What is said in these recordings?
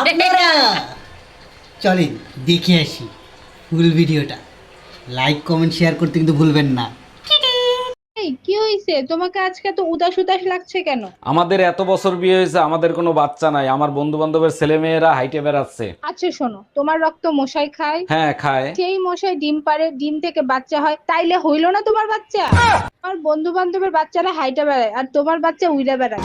আপনারা। চলেন দেখে আসি ফুল ভিডিওটা। লাইক কমেন্ট শেয়ার করতে কিন্তু ভুলবেন না। এই কি হইছে? তোমাকে আজকে তো উদাস উদাস লাগছে কেন? আমাদের এত বছর বিয়ে হয়েছে আমাদের কোনো বাচ্চা নাই। আমার বন্ধু বান্ধবের ছেলে মেয়েরা হাইটে বেড়াচ্ছে। আচ্ছা শোনো তোমার রক্ত মশাই খায়? হ্যাঁ খায়। সেই মশাই ডিম পারে ডিম থেকে বাচ্চা হয়। তাইলে হইল না তোমার বাচ্চা? আমার বন্ধু বান্ধবের বাচ্চারা হাইটা বেড়ায় আর তোমার বাচ্চা উইরা বেড়ায়।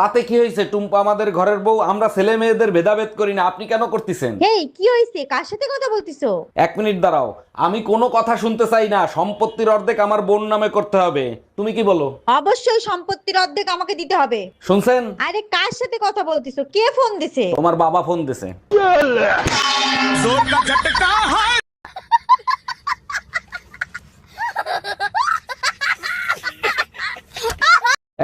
তাতে কি হয়েছে? টুম্পা আমাদের ঘরের বউ আমরা ছেলে মেয়েদের ভেদাভেদ করি না। আপনি কেন করতেছেন? এই কি হয়েছে? কার সাথে কথা বলতিছো? এক মিনিট দাঁড়াও। আমি কোনো কথা শুনতে চাই না। সম্পত্তির অর্ধেক আমার বোন নামে করতে হবে। তুমি কি বলো? অবশ্যই সম্পত্তির অর্ধেক আমাকে দিতে হবে। শুনছেন? আরে কার সাথে কথা বলতিছো? কে ফোন দিছে? তোমার বাবা ফোন দিছে।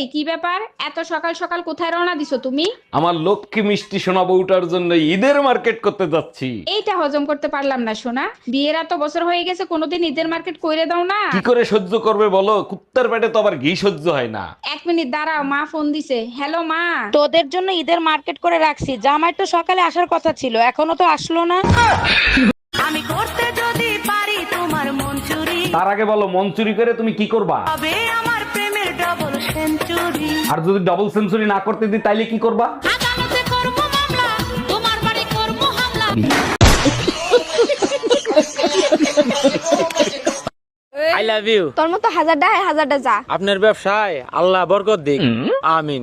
এই কি ব্যাপার? এত সকাল সকাল কোথায় রওনা দিছো তুমি? আমার লক্ষ্মী মিষ্টি সোনা বউটার জন্য ঈদের মার্কেট করতে যাচ্ছি। এইটা হজম করতে পারলাম না সোনা। বিয়ের এত বছর হয়ে গেছে কোনোদিন ঈদের মার্কেট কইরে দাও না। কি করে সহ্য করবে বলো? কুত্তার পেটে তো আবার ঘি সহ্য হয় না। এক মিনিট দাঁড়াও মা ফোন দিছে। হ্যালো মা। তোদের জন্য ঈদের মার্কেট করে রাখছি। জামাই তো সকালে আসার কথা ছিল এখনও তো আসলো না। তার আগে বলো মন চুরি করে তুমি কি করবা? আমার প্রেমের ডবল সেঞ্চুরি আর যদি ডবল সেঞ্চুরি না করতে দিই তাইলে কি করবা? আদালতে করব মামলা তোমার বাড়ি হামলা। আই লাভ ইউ তোর মতো হাজারটা হয় হাজারটা যা। আপনার ব্যবসায় আল্লাহ বরকত দিক। আমিন।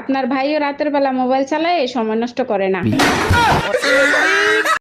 আপনার ভাইও রাতের বেলা মোবাইল চালায় সময় নষ্ট করে না।